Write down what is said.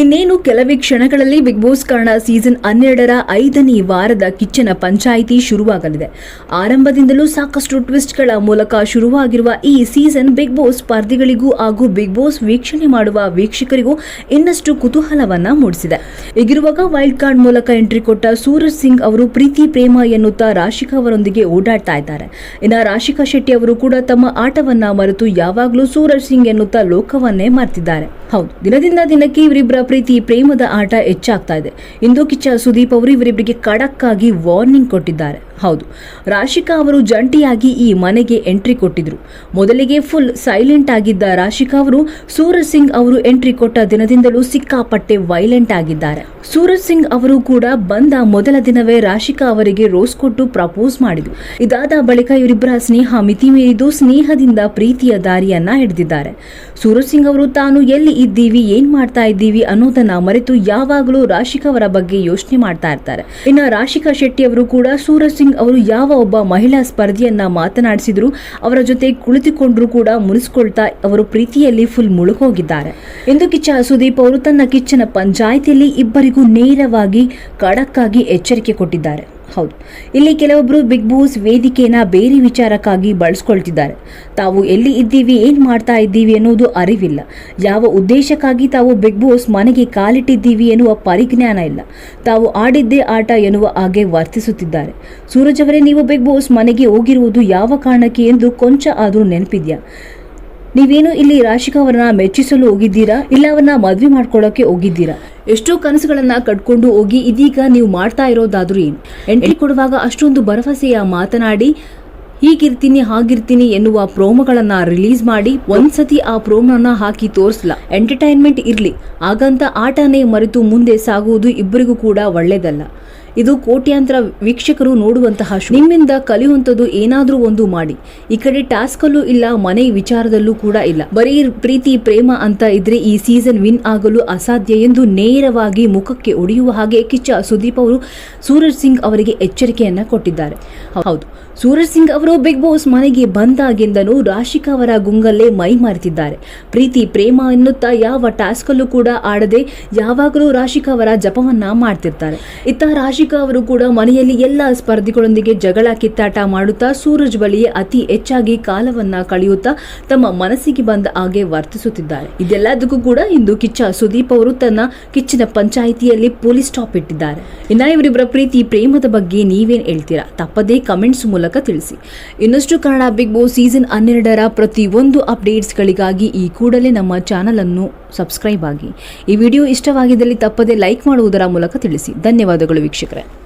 ಇನ್ನೇನು ಕೆಲವೇ ಕ್ಷಣಗಳಲ್ಲಿ ಬಿಗ್ ಬಾಸ್ ಕನ್ನಡ ಸೀಸನ್ ಹನ್ನೆರಡರ ಐದನೇ ವಾರದ ಕಿಚ್ಚನ ಪಂಚಾಯಿತಿ ಶುರುವಾಗಲಿದೆ. ಆರಂಭದಿಂದಲೂ ಸಾಕಷ್ಟು ಟ್ವಿಸ್ಟ್ಗಳ ಮೂಲಕ ಶುರುವಾಗಿರುವ ಈ ಸೀಸನ್ ಬಿಗ್ ಬಾಸ್ ಸ್ಪರ್ಧಿಗಳಿಗೂ ಹಾಗೂ ಬಿಗ್ ಬಾಸ್ ವೀಕ್ಷಣೆ ಮಾಡುವ ವೀಕ್ಷಕರಿಗೂ ಇನ್ನಷ್ಟು ಕುತೂಹಲವನ್ನ ಮೂಡಿಸಿದೆ. ಈಗಿರುವಾಗ ವೈಲ್ಡ್ ಕಾರ್ಡ್ ಮೂಲಕ ಎಂಟ್ರಿ ಕೊಟ್ಟ ಸೂರಜ್ ಸಿಂಗ್ ಅವರು ಪ್ರೀತಿ, ಪ್ರೇಮ ಎನ್ನುತ್ತಾ ರಾಶಿಕಾ ಅವರೊಂದಿಗೆ ಓಡಾಡ್ತಾ ಇದ್ದಾರೆ. ಇನ್ನು ರಾಶಿಕಾ ಶೆಟ್ಟಿ ಅವರು ಕೂಡ ತಮ್ಮ ಆಟವನ್ನ ಮರೆತು ಯಾವಾಗಲೂ ಸೂರಜ್ ಸಿಂಗ್ ಎನ್ನುತ್ತಾ ಲೋಕವನ್ನೇ ಮರೆತಿದ್ದಾರೆ. ಹೌದು, ದಿನದಿಂದ ದಿನಕ್ಕೆ ಇವರಿಬ್ಬರ ಪ್ರೀತಿ ಪ್ರೇಮದ ಆಟ ಹೆಚ್ಚಾಗ್ತಾ ಇದೆ. ಇಂದು ಕಿಚ್ಚ ಸುದೀಪ್ ಅವರು ಇವರಿಬ್ಬರಿಗೆ ಖಡಕ್ಕಾಗಿ ವಾರ್ನಿಂಗ್ ಕೊಟ್ಟಿದ್ದಾರೆ. ಹೌದು. ರಾಶಿಕಾ ಅವರು ಜಂಟಿಯಾಗಿ ಈ ಮನೆಗೆ ಎಂಟ್ರಿ ಕೊಟ್ಟಿದ್ರು. ಮೊದಲಿಗೆ ಫುಲ್ ಸೈಲೆಂಟ್ ಆಗಿದ್ದ ರಾಶಿಕಾ ಅವರು ಸೂರಜ್ ಸಿಂಗ್ ಅವರು ಎಂಟ್ರಿ ಕೊಟ್ಟ ದಿನದಿಂದಲೂ ಸಿಕ್ಕಾಪಟ್ಟೆ ವೈಲೆಂಟ್ ಆಗಿದ್ದಾರೆ. ಸೂರಜ್ ಸಿಂಗ್ ಅವರು ಕೂಡ ಬಂದ ಮೊದಲ ದಿನವೇ ರಾಶಿಕಾ ಅವರಿಗೆ ರೋಸ್ ಕೊಟ್ಟು ಪ್ರಪೋಸ್ ಮಾಡಿದ್ರು. ಇದಾದ ಬಳಿಕ ಇವರಿಬ್ಬರ ಸ್ನೇಹ ಮಿತಿ ಮೀರಿದು ಸ್ನೇಹದಿಂದ ಪ್ರೀತಿಯ ದಾರಿಯನ್ನ ಹಿಡಿದಿದ್ದಾರೆ. ಸೂರಜ್ ಸಿಂಗ್ ಅವರು, ತಾನು ಎಲ್ಲಿ ಇದ್ದೀವಿ, ಏನ್ ಮಾಡ್ತಾ ಇದ್ದೀವಿ ಅನ್ನೋದನ್ನ ಮರೆತು ಯಾವಾಗಲೂ ರಾಶಿಕಾ ಅವರ ಬಗ್ಗೆ ಯೋಚನೆ ಮಾಡ್ತಾ ಇರ್ತಾರೆ. ಇನ್ನ ರಾಶಿಕಾ ಶೆಟ್ಟಿ ಅವರು ಕೂಡ ಸೂರಜ್ ಅವರು ಯಾವ ಒಬ್ಬ ಮಹಿಳಾ ಸ್ಪರ್ಧಿಯನ್ನ ಮಾತನಾಡಿಸಿದ್ರು, ಅವರ ಜೊತೆ ಕುಳಿತುಕೊಂಡ್ರು ಕೂಡ ಮುನಿಸ್ಕೊಳ್ತಾ ಅವರು ಪ್ರೀತಿಯಲ್ಲಿ ಫುಲ್ ಮುಳುಗೋಗಿದ್ದಾರೆ. ಎಂದು ಕಿಚ್ಚ ಸುದೀಪ್ ಅವರು ತನ್ನ ಕಿಚ್ಚನ ಪಂಚಾಯಿತಿಯಲ್ಲಿ ಇಬ್ಬರಿಗೂ ನೇರವಾಗಿ ಖಡಕ್ಕಾಗಿ ಎಚ್ಚರಿಕೆ ಕೊಟ್ಟಿದ್ದಾರೆ. ಹೌದು. ಇಲ್ಲಿ ಕೆಲವೊಬ್ಬರು ಬಿಗ್ ಬಾಸ್ ವೇದಿಕೆನ ಬೇರೆ ವಿಚಾರಕ್ಕಾಗಿ ಬಳಸ್ಕೊಳ್ತಿದ್ದಾರೆ. ತಾವು ಎಲ್ಲಿ ಇದ್ದೀವಿ, ಏನು ಮಾಡ್ತಾ ಇದ್ದೀವಿ ಅನ್ನೋದು ಅರಿವಿಲ್ಲ. ಯಾವ ಉದ್ದೇಶಕ್ಕಾಗಿ ತಾವು ಬಿಗ್ ಬಾಸ್ ಮನೆಗೆ ಕಾಲಿಟ್ಟಿದ್ದೀವಿ ಎನ್ನುವ ಪರಿಜ್ಞಾನ ಇಲ್ಲ. ತಾವು ಆಡಿದ್ದೇ ಆಟ ಎನ್ನುವ ಹಾಗೆ ವರ್ತಿಸುತ್ತಿದ್ದಾರೆ. ಸೂರಜ್ ಅವರೇ, ನೀವು ಬಿಗ್ ಬಾಸ್ ಮನೆಗೆ ಹೋಗಿರುವುದು ಯಾವ ಕಾರಣಕ್ಕೆ ಎಂದು ಕೊಂಚ ಆದರೂ ನೆನಪಿದ್ಯಾ? ನೀವೇನು ಇಲ್ಲಿ ರಾಶಿಕಾ ಅವರನ್ನ ಮೆಚ್ಚಿಸಲು ಹೋಗಿದ್ದೀರಾ? ಇಲ್ಲ ಅವರನ್ನ ಮದ್ವೆ ಮಾಡ್ಕೊಳ್ಳೋಕೆ ಹೋಗಿದ್ದೀರಾ? ಎಷ್ಟೋ ಕನಸುಗಳನ್ನ ಕಟ್ಕೊಂಡು ಹೋಗಿ ಇದೀಗ ನೀವು ಮಾಡ್ತಾ ಇರೋದಾದ್ರೂ ಏನು? ಎಂಟ್ರಿ ಕೊಡುವಾಗ ಅಷ್ಟೊಂದು ಭರವಸೆಯ ಮಾತನಾಡಿ, ಹೀಗಿರ್ತೀನಿ, ಹಾಗಿರ್ತೀನಿ ಎನ್ನುವ ಪ್ರೋಮೋಗಳನ್ನ ರಿಲೀಸ್ ಮಾಡಿ ಒಂದ್ಸತಿ ಆ ಪ್ರೋಮೋನ ಹಾಕಿ ತೋರಿಸ್ಲಾ. ಎಂಟರ್ಟೈನ್ಮೆಂಟ್ ಇರಲಿ. ಹಾಗಂತ ಆಟನೇ ಮರೆತು ಮುಂದೆ ಸಾಗುವುದು ಇಬ್ಬರಿಗೂ ಕೂಡ ಒಳ್ಳೇದಲ್ಲ. ಇದು ಕೋಟ್ಯಾಂತರ ವೀಕ್ಷಕರು ನೋಡುವಂತಹ. ನಿಮ್ಮಿಂದ ಕಲಿಯುವಂಥದ್ದು ಏನಾದರೂ ಒಂದು ಮಾಡಿ. ಈ ಕಡೆ ಟಾಸ್ಕ್ ಅಲ್ಲೂ ಇಲ್ಲ, ಮನೆ ವಿಚಾರದಲ್ಲೂ ಕೂಡ ಇಲ್ಲ. ಬರೀ ಪ್ರೀತಿ, ಪ್ರೇಮ ಅಂತ ಇದ್ರೆ ಈ ಸೀಸನ್ ವಿನ್ ಆಗಲು ಅಸಾಧ್ಯ ಎಂದು ನೇರವಾಗಿ ಮುಖಕ್ಕೆ ಒಡೆಯುವ ಹಾಗೆ ಕಿಚ್ಚ ಸುದೀಪ್ ಅವರು ಸೂರಜ್ ಸಿಂಗ್ ಅವರಿಗೆ ಎಚ್ಚರಿಕೆಯನ್ನ ಕೊಟ್ಟಿದ್ದಾರೆ. ಹೌದು, ಸೂರಜ್ ಸಿಂಗ್ ಅವರು ಬಿಗ್ ಬಾಸ್ ಮನೆಗೆ ಬಂದಾಗಿಂದನೂ ರಾಶಿಕಾ ಅವರ ಗುಂಗಲ್ಲೇ ಮೈ ಮಾರಿತಿದ್ದಾರೆ. ಪ್ರೀತಿ, ಪ್ರೇಮ ಎನ್ನುತ್ತಾ ಯಾವ ಟಾಸ್ಕ್ ಅಲ್ಲೂ ಕೂಡ ಆಡದೆ ಯಾವಾಗಲೂ ರಾಶಿಕಾ ಅವರ ಜಪವನ್ನ ಮಾಡ್ತಿರ್ತಾರೆ. ಇತ್ತ ರಾಶಿಕಾ ಅವರು ಕೂಡ ಮನೆಯಲ್ಲಿ ಎಲ್ಲ ಸ್ಪರ್ಧಿಗಳೊಂದಿಗೆ ಜಗಳ, ಕಿತ್ತಾಟ ಮಾಡುತ್ತಾ ಸೂರಜ್ ಬಳಿಯೇ ಅತಿ ಹೆಚ್ಚಾಗಿ ಕಾಲವನ್ನ ಕಳೆಯುತ್ತಾ ತಮ್ಮ ಮನಸ್ಸಿಗೆ ಬಂದ ಹಾಗೆ ವರ್ತಿಸುತ್ತಿದ್ದಾರೆ. ಇದೆಲ್ಲದಕ್ಕೂ ಕೂಡ ಇಂದು ಕಿಚ್ಚ ಸುದೀಪ್ ಅವರು ತನ್ನ ಕಿಚ್ಚಿನ ಪಂಚಾಯಿತಿಯಲ್ಲಿ ಪೊಲೀಸ್ ಸ್ಟಾಪ್ ಇಟ್ಟಿದ್ದಾರೆ. ಇನ್ನ ಇವರಿಬ್ಬರ ಪ್ರೀತಿ, ಪ್ರೇಮದ ಬಗ್ಗೆ ನೀವೇನ್ ಹೇಳ್ತೀರಾ? ತಪ್ಪದೇ ಕಮೆಂಟ್ಸ್ ಮೂಲಕ ತಿಳಿಸಿ. ಇನ್ನಷ್ಟು ಕನ್ನಡ ಬಿಗ್ ಬಾಸ್ ಸೀಸನ್ ಹನ್ನೆರಡರ ಪ್ರತಿಯೊಂದು ಅಪ್ಡೇಟ್ಸ್ಗಳಿಗಾಗಿ ಈ ಕೂಡಲೇ ನಮ್ಮ ಚಾನಲ್ ಅನ್ನು ಸಬ್ಸ್ಕ್ರೈಬ್ ಆಗಿ. ಈ ವಿಡಿಯೋ ಇಷ್ಟವಾಗಿದ್ದಲ್ಲಿ ತಪ್ಪದೇ ಲೈಕ್ ಮಾಡುವುದರ ಮೂಲಕ ತಿಳಿಸಿ. ಧನ್ಯವಾದಗಳು ವೀಕ್ಷಕರೇ.